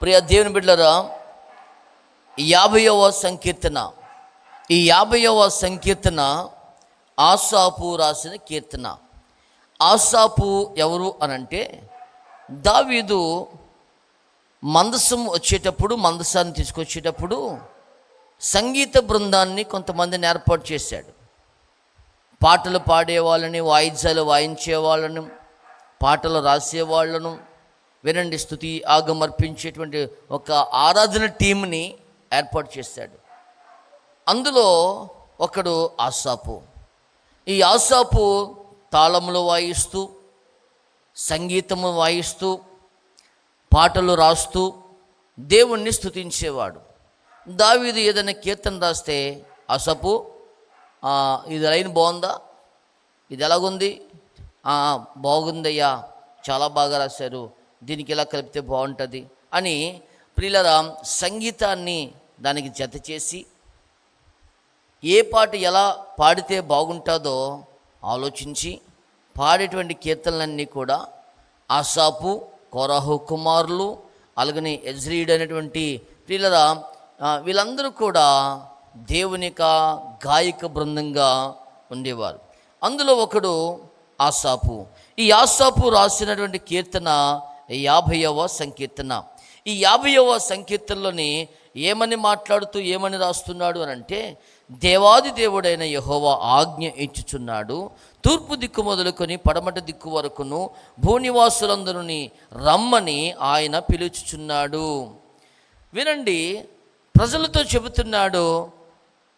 ప్రియ దేవుని బిడ్డరా ఈ యాభైవ సంకీర్తన ఈ యాభైవ సంకీర్తన ఆసాపు రాసిన కీర్తన. ఆసాపు ఎవరు అనంటే దావీదు మందసం వచ్చేటప్పుడు మందసాన్ని తీసుకొచ్చేటప్పుడు సంగీత బృందాన్ని కొంతమందిని ఏర్పాటు చేశాడు. పాటలు పాడేవాళ్ళని వాయిద్యాలు వాయించే వాళ్ళను పాటలు రాసేవాళ్ళను వినండి స్థుతి ఆగమర్పించేటువంటి ఒక ఆరాధన టీంని ఏర్పాటు చేశాడు. అందులో ఒకడు ఆసాపు. ఈ ఆసాపు తాళములు వాయిస్తూ సంగీతము వాయిస్తూ పాటలు రాస్తూ దేవుణ్ణి స్తుతించేవాడు. దావీదు ఏదైనా కీర్తన రాస్తే అసపు ఇది లైన్ బాగుందా? ఇది ఎలాగుంది? బాగుందయ్యా చాలా బాగా రాశారు. దీనికి ఇలా కలిపితే బాగుంటుంది అని ప్రియులరా సంగీతాన్ని దానికి జత చేసి ఏ పాట ఎలా పాడితే బాగుంటుందో ఆలోచించి పాడేటువంటి కీర్తనలన్నీ కూడా ఆసాపు కోరాహు కుమారులు అలాగని ఎజ్రీడ్ అనేటువంటి వీళ్ళరా వీళ్ళందరూ కూడా దేవునిక గాయక బృందంగా ఉండేవారు. అందులో ఒకడు ఆసాపు ఈ ఆసాపు రాసినటువంటి కీర్తన యాభైవ సంకీర్తన. ఈ యాభైవ సంకీర్తనలోని ఏమని మాట్లాడుతూ ఏమని రాస్తున్నాడు అని అంటే దేవాది దేవుడైన యహోవా ఆజ్ఞ ఇచ్చుచున్నాడు. తూర్పు దిక్కు మొదలుకొని పడమట దిక్కు వరకును భూనివాసులందరిని రమ్మని ఆయన పిలుచుచున్నాడు. వినండి ప్రజలతో చెబుతున్నాడు.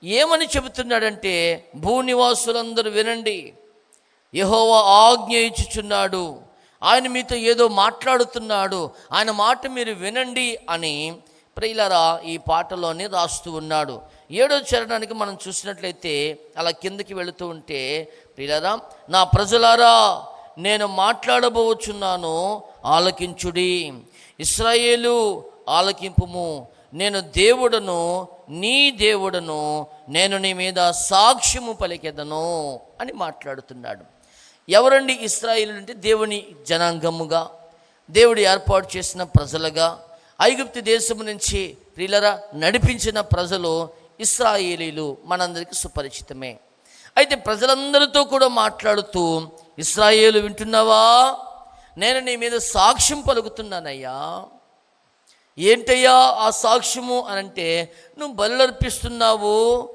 ఏమని చెబుతున్నాడంటే భూనివాసులందరూ వినండి. యహోవా ఆజ్ఞ ఇచ్చుచున్నాడు. ఆయన మీతో ఏదో మాట్లాడుతున్నాడు ఆయన మాట మీరు వినండి అని ప్రియులరా ఈ పాటలోనే రాస్తూ ఉన్నాడు. ఏడో చరణానికి మనం చూసినట్లయితే అలా కిందకి వెళుతూ ఉంటే ప్రియులరా నా ప్రజలారా నేను మాట్లాడబోచున్నాను ఆలకించుడి. ఇస్రాయేలు ఆలకింపుము. నేను దేవుడను నీ దేవుడను నేను నీ మీద సాక్ష్యము పలికెదను అని మాట్లాడుతున్నాడు. ఎవరండి ఇస్రాయిలు అంటే దేవుని జనాంగముగా దేవుడు ఏర్పాటు చేసిన ప్రజలుగా ఐగుప్తు దేశం నుంచి ప్రియులరా నడిపించిన ప్రజలు ఇస్రాయేలీలు మనందరికీ సుపరిచితమే. అయితే ప్రజలందరితో కూడా మాట్లాడుతూ ఇస్రాయేలు వింటున్నావా? నేను నీ మీద సాక్ష్యం పలుకుతున్నానయ్యా. ఏంటయ్యా ఆ సాక్ష్యము అనంటే నువ్వు బలర్పిస్తున్నావు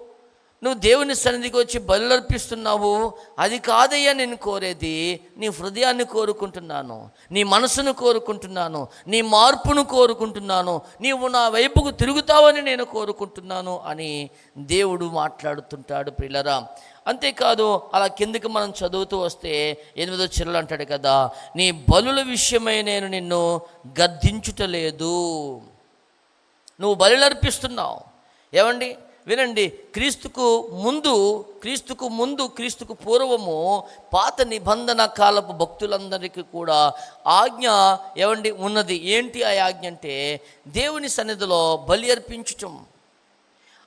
నువ్వు దేవుని సన్నిధికి వచ్చి బలులర్పిస్తున్నావు? అది కాదయ్యా నేను కోరేది. నీ హృదయాన్ని కోరుకుంటున్నాను. నీ మనసును కోరుకుంటున్నాను. నీ మార్పును కోరుకుంటున్నాను. నీవు నా వైపుకు తిరుగుతావని నేను కోరుకుంటున్నాను అని దేవుడు మాట్లాడుతుంటాడు పిల్లరా అంతేకాదు అలా కిందకి మనం చదువుతూ వస్తే ఎనిమిదో చిరలు అంటాడు కదా నీ బలుల విషయమై నేను నిన్ను గద్దించుటలేదు. నువ్వు బలులర్పిస్తున్నావు. ఏమండి? వినండి క్రీస్తుకు ముందు క్రీస్తుకు ముందు క్రీస్తుకు పూర్వము పాత నిబంధన కాలపు భక్తులందరికీ కూడా ఆజ్ఞ ఏమండి ఉన్నది? ఏంటి ఆ ఆజ్ఞ అంటే దేవుని సన్నిధిలో బలి అర్పించటం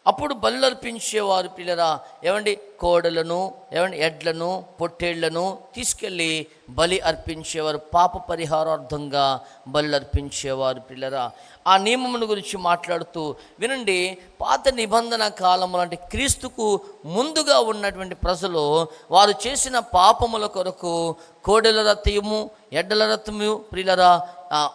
అప్పుడు బలి అర్పించేవారు పిల్లరా ఏమండి కోడలను ఏమండి ఎడ్లను పొట్టేళ్ళను తీసుకెళ్ళి బలి అర్పించేవారు పాప పరిహారార్థంగా బలి అర్పించేవారు పిల్లరా. ఆ నియమమును గురించి మాట్లాడుతూ వినండి పాత నిబంధన కాలము అంటే క్రీస్తుకు ముందుగా ఉన్నటువంటి ప్రజలు వారు చేసిన పాపముల కొరకు కోడెల రథము ఎడ్డల రథము ప్రియులరా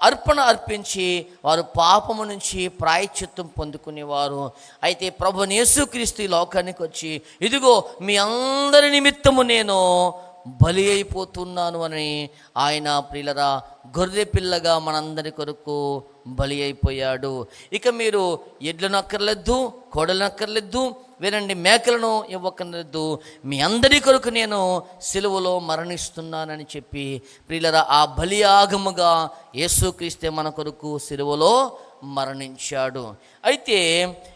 అర్పణ అర్పించి వారు పాపము నుంచి ప్రాయశ్చిత్తం పొందుకునేవారు. అయితే ప్రభు యేసుక్రీస్తు ఈ లోకానికి వచ్చి ఇదిగో మీ అందరి నిమిత్తము నేను బలి అయిపోతున్నాను అని ఆయన ప్రియులరా గొర్రె పిల్లగా మనందరి కొరకు బలి అయిపోయాడు. ఇక మీరు ఎడ్లను అక్కర్లేదు కోడలను అక్కర్లేదు వినండి మేకలను ఇవ్వక్కర్లేదు మీ అందరి కొరకు నేను సిలువలో మరణిస్తున్నానని చెప్పి ప్రియులరా ఆ బలియాగముగా యేసుక్రీస్తే మన కొరకు సిలువలో మరణించాడు. అయితే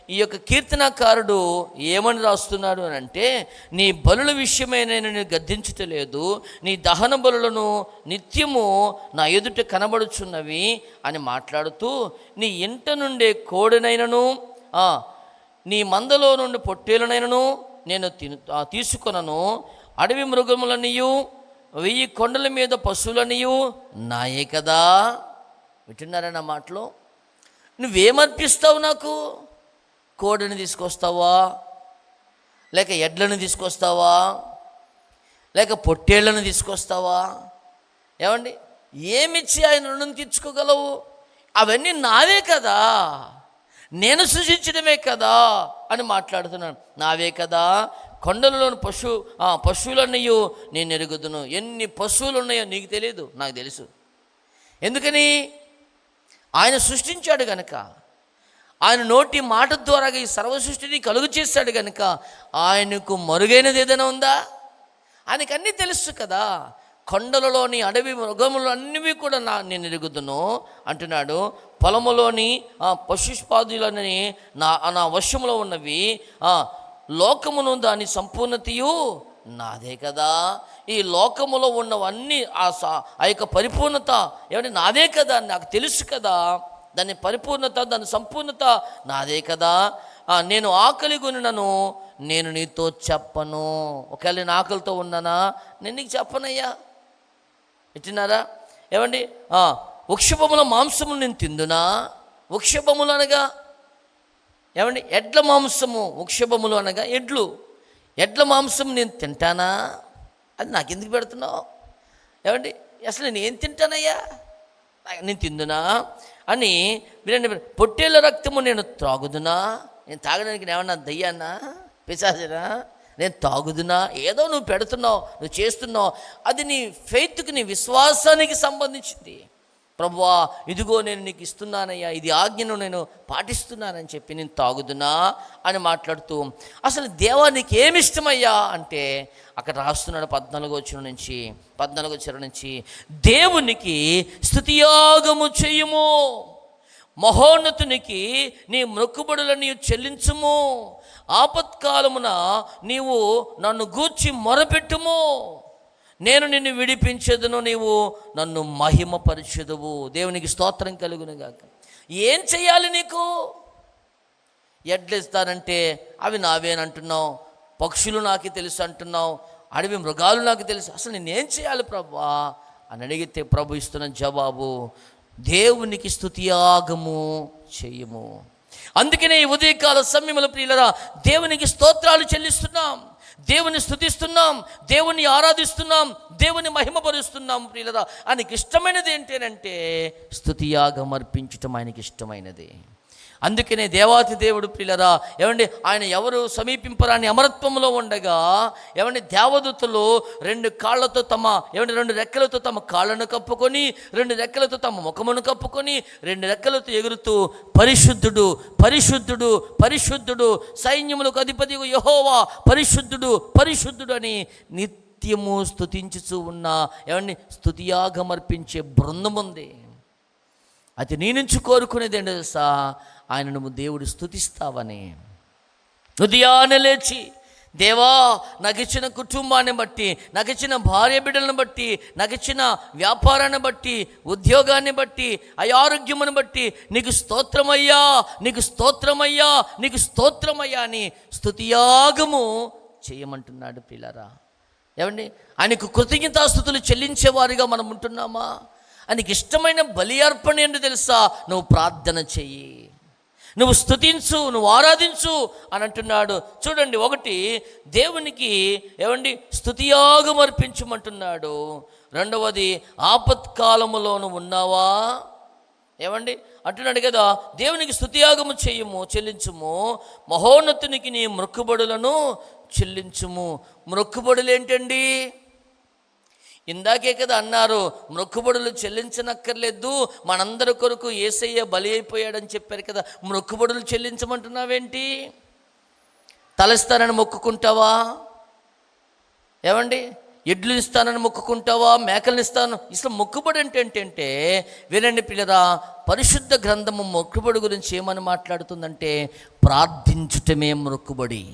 ఈ యొక్క కీర్తనకారుడు ఏమని రాస్తున్నాడు అని అంటే నీ బలుల విషయమే నేను నిన్ను గద్దించుటలేదు. నీ దహన బలులను నిత్యము నా ఎదుట కనబడుచున్నవి అని మాట్లాడుతూ నీ ఇంట నుండే కోడినైనను నీ మందలో నుండి పొట్టేలనైనను నేను తీసుకొనను. అడవి మృగములనియు వెయ్యి కొండల మీద పశువులనియు నాయే కదా? వింటున్నారన్న మాటలో? నువ్వేమర్పిస్తావు నాకు? కోడిని తీసుకొస్తావా? లేక ఎడ్లను తీసుకొస్తావా? లేక పొట్టేళ్ళను తీసుకొస్తావా? ఏమండి? ఏమిచ్చి ఆయన రుణం తీర్చుకోగలవు? అవన్నీ నావే కదా. నేను సృజించడమే కదా అని మాట్లాడుతున్నాను నావే కదా. కొండలలోని పశు పశువులన్నయ్యో నేను ఎరుగుదును. ఎన్ని పశువులు ఉన్నాయో నీకు తెలియదు నాకు తెలుసు. ఎందుకని? ఆయన సృష్టించాడు గనక. ఆయన నోటి మాట ద్వారా ఈ సర్వ సృష్టిని కలుగు చేశాడు గనక ఆయనకు మరుగైనది ఏదైనా ఉందా? ఆయనకు అన్నీ తెలుసు కదా. కొండలలోని అడవి మృగములు అన్నివి కూడా నా నేను ఎరుగుదును అంటున్నాడు. పొలములోని పశుష్పాదులని నా నా వశములో ఉన్నవి లోకమును దాని సంపూర్ణతయు నాదే కదా. ఈ లోకములో ఉన్నవన్నీ ఆ స- ఆ యొక్క పరిపూర్ణత ఏమంటే నాదే కదా నాకు తెలుసు కదా. దాని పరిపూర్ణత దాని సంపూర్ణత నాదే కదా. నేను ఆకలి కొనినను నేను నీతో చెప్పను. ఒకవేళ నేను ఆకలితో ఉన్నానా? నేను నీకు చెప్పనయ్యా. ఎట్టినారా ఏమండి? వృక్షభముల మాంసము నేను తిందునా? వృక్షభములు అనగా? ఏమండి? ఎడ్ల మాంసము వృక్షభములు అనగా ఎడ్లు. ఎడ్ల మాంసం నేను తింటానా? అది నాకు ఎందుకు పెడుతున్నావు? ఏమండి? అసలు నేను ఏం తింటానయ్యా? నేను తిందునా? అని మీరండి పొట్టేళ్ళ రక్తము నేను త్రాగుదునా? నేను తాగడానికి నేను ఏమన్నా దయ్యానా పిశాచనా నేను తాగుదునా? ఏదో నువ్వు పెడుతున్నావు నువ్వు చేస్తున్నావు. అది నీ ఫెయిత్కి నీ విశ్వాసానికి సంబంధించింది. ప్రభువా ఇదిగో నేను నీకు ఇస్తున్నానయ్యా ఇది ఆజ్ఞను నేను పాటిస్తున్నానని చెప్పి నేను తాగుదునా అని మాట్లాడుతూ అసలు దేవా నీకు ఏమి ఇష్టమయ్యా అంటే అక్కడ రాస్తున్నాడు పద్నాలుగో వచ్చిన నుంచి పద్నాలుగో వచ్చిన నుంచి దేవునికి స్థుతియాగము చేయుము మహోన్నతునికి నీ మొక్కుబడులను చెల్లించుము ఆపత్కాలమున నీవు నన్ను గూర్చి మొరపెట్టుము. నేను నిన్ను విడిపించదును నీవు నన్ను మహిమపరిచెదువు. దేవునికి స్తోత్రం కలుగునుగాక. ఏం చేయాలి నీకు? ఎడ్లిస్తానంటే అవి నావేనంటున్నావు పక్షులు నాకు తెలుసు అంటున్నావు అడవి మృగాలు నాకు తెలుసు. అసలు నేనేం చేయాలి ప్రభా? అని అడిగితే ప్రభు ఇస్తున్న జవాబు దేవునికి స్తుతియాగము చేయము అందుకనే ఈ ఉదయకాల సమయంలో ప్రియులరా దేవునికి స్తోత్రాలు చెల్లిస్తున్నాం. దేవుని స్థుతిస్తున్నాం దేవుని ఆరాధిస్తున్నాం దేవుని మహిమపరుస్తున్నాం ప్రియులరా. ఆయనకి ఇష్టమైనది ఏంటంటే స్థుతియాగం అర్పించటం ఆయనకి ఇష్టమైనది అందుకనే దేవాతి దేవుడు ప్రియులరా ఏమండి ఆయన ఎవరు సమీపింపరాని అమరత్వంలో ఉండగా ఏమండి దేవదూతలు రెండు కాళ్ళతో తమ ఏమండి రెండు రెక్కలతో తమ కాళ్ళను కప్పుకొని రెండు రెక్కలతో తమ ముఖమును కప్పుకొని రెండు రెక్కలతో ఎగురుతూ పరిశుద్ధుడు పరిశుద్ధుడు పరిశుద్ధుడు సైన్యములకు అధిపతి యహోవా పరిశుద్ధుడు పరిశుద్ధుడు అని నిత్యము స్తుతించుచూ ఉన్న ఏమండి స్థుతియాగమర్పించే బృందం ఉంది. అది నీ నుంచి కోరుకునేది ఏంటో తెలుసా? ఆయన నువ్వు దేవుడు స్థుతిస్తావని ఉదయాన్నే లేచి దేవా నాకు కుటుంబాన్ని బట్టి నాకు భార్య బిడ్డలను బట్టి నాకు వ్యాపారాన్ని బట్టి ఉద్యోగాన్ని బట్టి అయారోగ్యమును బట్టి నీకు స్తోత్రమయ్యా నీకు స్తోత్రమయ్యా నీకు స్తోత్రమయ్యా అని స్థుతియాగము చేయమంటున్నాడు పిల్లరా. ఏమండి? ఆయనకు కృతజ్ఞతాస్థుతులు చెల్లించేవారిగా మనం ఉంటున్నామా? నీకు ఇష్టమైన బలి అర్పణ ఏంటో తెలుసా? నువ్వు ప్రార్థన చెయ్యి. నువ్వు స్థుతించు నువ్వు ఆరాధించు అని అంటున్నాడు. చూడండి ఒకటి దేవునికి ఏమండి? స్తుతియాగం అర్పించమంటున్నాడు. రెండవది ఆపత్కాలములోను ఉన్నావా? ఏమండి? అంటున్నాడు కదా దేవునికి స్థుతియాగము చెయ్యము చెల్లించుము. మహోన్నతునికి నీ మొక్కుబడులను చెల్లించుము. మొక్కుబడులు ఏంటండి? ఇందాకే కదా అన్నారు మొక్కుబడులు చెల్లించనక్కర్లేదు మనందరి కొరకు ఏసయ్య బలి అయిపోయాడని చెప్పారు కదా మొక్కుబడులు చెల్లించమంటున్నావేంటి? తలస్తానని మొక్కుకుంటావా? ఏమండి? ఎడ్లు ఇస్తానని మొక్కుకుంటావా? మేకలను ఇస్తాను ఇసలు మొక్కుబడి అంటే ఏంటంటే వినండి పిల్లరా పరిశుద్ధ గ్రంథము మొక్కుబడి గురించి ఏమని మాట్లాడుతుందంటే ప్రార్థించుటమే మొక్కుబడి.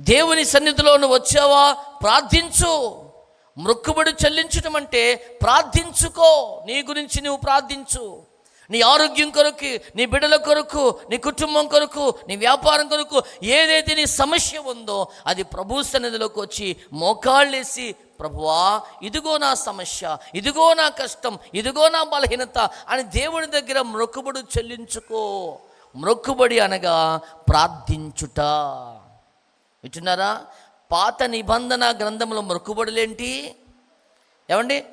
దేవుని సన్నిధిలో నువ్వు వచ్చావా? ప్రార్థించు. మొక్కుబడి చెల్లించడం అంటే ప్రార్థించుకో నీ గురించి నువ్వు ప్రార్థించు. నీ ఆరోగ్యం కొరకు నీ బిడ్డల కొరకు నీ కుటుంబం కొరకు నీ వ్యాపారం కొరకు ఏదైతే నీ సమస్య ఉందో అది ప్రభు సన్నిధిలోకి వచ్చి మోకాళ్ళేసి ప్రభువా ఇదిగో నా సమస్య ఇదిగో నా కష్టం ఇదిగో నా బలహీనత అని దేవుని దగ్గర మొక్కుబడి చెల్లించుకో. మొక్కుబడి అనగా ప్రార్థించుట. వింటున్నారా? పాత నిబంధన గ్రంథంలో మొక్కుబడులేంటి ఏమండి?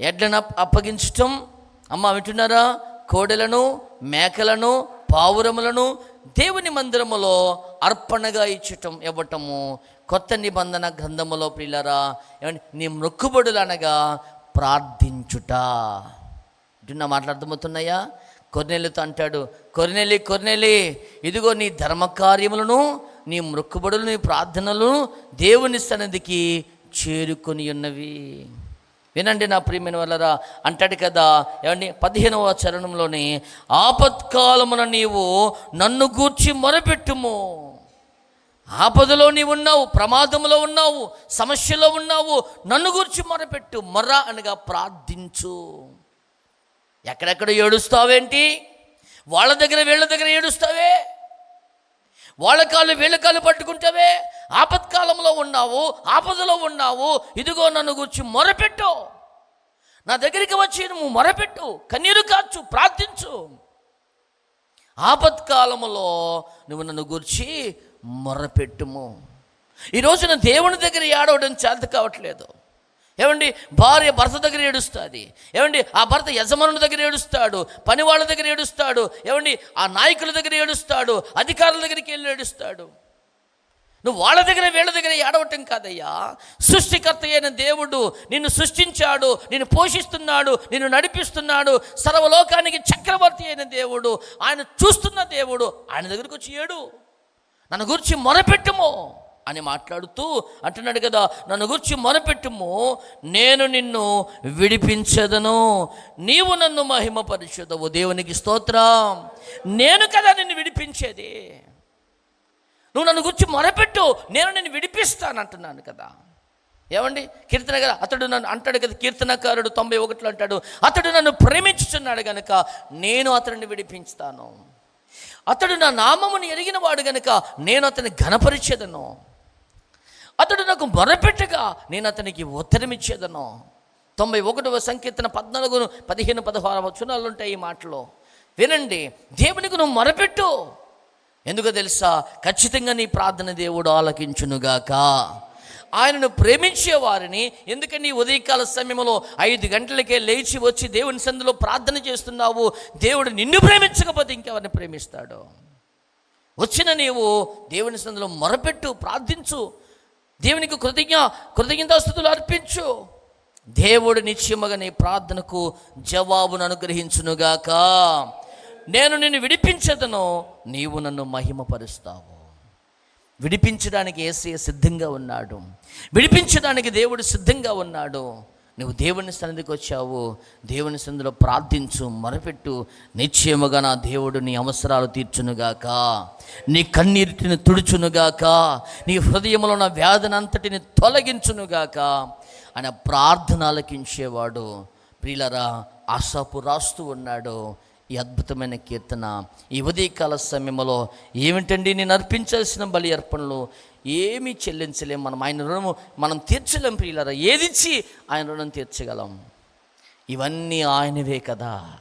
ఎడ్లను అప్పగించటం. అమ్మ వింటున్నారా? కోడెలను మేకలను పావురములను దేవుని మందిరములో అర్పణగా ఇచ్చటం ఇవ్వటము. కొత్త నిబంధన గ్రంథములో ప్రియులరా ఏమండి? నీ మొక్కుబడులు అనగా ప్రార్థించుట. వింటున్నా మాట్లాడుతున్నాయా కొర్నెలితో అంటాడు కొర్నెలి కొర్నెలి ఇదిగో నీ ధర్మకార్యములను నీ మొక్కుబడులు నీ ప్రార్థనలు దేవుని సన్నిధికి చేరుకొని ఉన్నవి. వినండి నా ప్రియమైన వల్లరా అంటాడు కదా ఏమండి పదిహేనవ చరణంలోని ఆపత్కాలమున నీవు నన్ను గూర్చి మొరపెట్టుము. ఆపదలో నీవు ఉన్నావు ప్రమాదంలో ఉన్నావు సమస్యలో ఉన్నావు నన్ను గూర్చి మొరపెట్టు మొర్ర అనగా ప్రార్థించు. ఎక్కడెక్కడ ఏడుస్తావేంటి? వాళ్ళ దగ్గర వీళ్ళ దగ్గర ఏడుస్తావే? వాళ్ళ కాళ్ళు వీళ్ళ కాళ్ళు పట్టుకుంటావే? ఆపత్కాలంలో ఉన్నావు ఆపదలో ఉన్నావు. ఇదిగో నన్ను గురించి మొరపెట్టు. నా దగ్గరికి వచ్చి నువ్వు మొరపెట్టు. కన్నీరు కాచు ప్రార్థించు. ఆపత్కాలములో నువ్వు నన్ను గురించి మొరపెట్టుము. ఈరోజు నా దేవుని దగ్గర ఏడవడం చేత కావట్లేదు. ఏమండి భార్య భర్త దగ్గర ఏడుస్తుంది. ఏమండి ఆ భర్త యజమానుల దగ్గర ఏడుస్తాడు పని వాళ్ళ దగ్గర ఏడుస్తాడు ఏమండి ఆ నాయకుల దగ్గర ఏడుస్తాడు అధికారుల దగ్గరికి వెళ్ళి ఏడుస్తాడు. నువ్వు వాళ్ళ దగ్గర వీళ్ళ దగ్గర ఏడవటం కాదయ్యా. సృష్టికర్త అయిన దేవుడు నిన్ను సృష్టించాడు నిన్ను పోషిస్తున్నాడు నిన్ను నడిపిస్తున్నాడు. సర్వలోకానికి చక్రవర్తి అయిన దేవుడు ఆయన చూస్తున్న దేవుడు ఆయన దగ్గరకు వచ్చి ఏడు. నన్ను గురించి మొరపెట్టుము. అని మాట్లాడుతూ అంటున్నాడు కదా నన్ను గురించి మొరపెట్టుము నేను నిన్ను విడిపించదను. నీవు నన్ను మహిమపరిచదవు. దేవునికి స్తోత్రం. నేను కదా నిన్ను విడిపించేది. నువ్వు నన్ను గురించి మొరపెట్టు నేను నిన్ను విడిపిస్తాను అంటున్నాను కదా. ఏమండి? కీర్తన కదా అతడు నన్ను అంటాడు కదా కీర్తనకారుడు తొంభై ఒకటిలో అంటాడు అతడు నన్ను ప్రేమించుచున్నాడు గనుక నేను అతడిని విడిపించుతాను. అతడు నా నామమును ఎరిగిన వాడు గనుక నేను అతని ఘనపరిచేదను. అతడు నాకు మొరపెట్టగా నేను అతనికి ఉత్తరమిచ్చేదను తొంభై ఒకటవ సంకీర్తన పద్నాలుగు పదిహేను పదహారు వచనాలు ఉంటాయి ఈ మాటలో. వినండి దేవునికి నువ్వు మొరపెట్టు. ఎందుకో తెలుసా? ఖచ్చితంగా నీ ప్రార్థన దేవుడు ఆలకించునుగాక. ఆయనను ప్రేమించే వారిని ఎందుకని ఉదయకాల సమయంలో ఐదు గంటలకే లేచి వచ్చి దేవుని సందులో ప్రార్థన చేస్తున్నావు? దేవుడు నిన్ను ప్రేమించకపోతే ఇంకెవరిని ప్రేమిస్తాడు? వచ్చిన నీవు దేవుని సందులో మొరపెట్టు ప్రార్థించు. దేవునికి కృతజ్ఞ కృతజ్ఞతాస్థుతులు అర్పించు. దేవుడు నిశ్చయముగా నీ ప్రార్థనకు జవాబును అనుగ్రహించునుగాక. నేను నిన్ను విడిపించదను నీవు నన్ను మహిమపరుస్తావు. విడిపించడానికి ఏసయ్య సిద్ధంగా ఉన్నాడు. విడిపించడానికి దేవుడు సిద్ధంగా ఉన్నాడు. నువ్వు దేవుని సన్నిధికి వచ్చావు దేవుని సన్నిధిలో ప్రార్థించు మొరపెట్టు. నిశ్చయముగా నా దేవుడు నీ అవసరాలు తీర్చునుగాక. నీ కన్నీటిని తుడుచునుగాక. నీ హృదయంలో ఉన్న వ్యాధనంతటిని తొలగించునుగాక. అనే ప్రార్థన ఆలకించేవాడు ప్రియులరా ఆశాపు రాస్తూ ఉన్నాడు. ఈ అద్భుతమైన కీర్తన ఈ ఉదయకాల సమయంలో ఏమిటండి నేను అర్పించాల్సిన బలి అర్పణలు? ఏమీ చెల్లించలేం మనం. ఆయన రుణము మనం తీర్చలేం ప్రియులరా. ఏదిచ్చి ఆయన రుణం తీర్చగలం? ఇవన్నీ ఆయనవే కదా.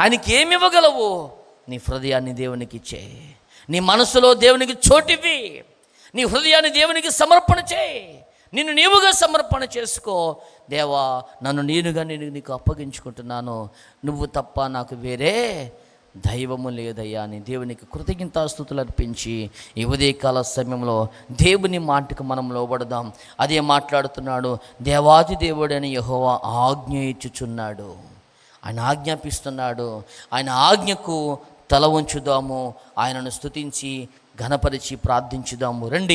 ఆయనకి ఏమి ఇవ్వగలవు? నీ హృదయాన్ని దేవునికి ఇచ్చే. నీ మనసులో దేవునికి చోటివి నీ హృదయాన్ని దేవునికి సమర్పణ చేయి. నిన్ను నీవుగా సమర్పణ చేసుకో. దేవా నన్ను నేనుగా నేను నీకు అప్పగించుకుంటున్నాను. నువ్వు తప్ప నాకు వేరే దైవము లేదయ్యా. అని దేవునికి కృతజ్ఞతాస్థుతులు అర్పించి ఈ ఉదయకాల సమయంలో దేవుని మాటకు మనం లోబడదాం. అదే మాట్లాడుతున్నాడు దేవాది దేవుడని యహోవా ఆజ్ఞ ఇచ్చుచున్నాడు. ఆయన ఆజ్ఞాపిస్తున్నాడు ఆయన ఆజ్ఞకు తల ఉంచుదాము ఆయనను స్తుతించి ఘనపరిచి ప్రార్థించుదాము. రండి.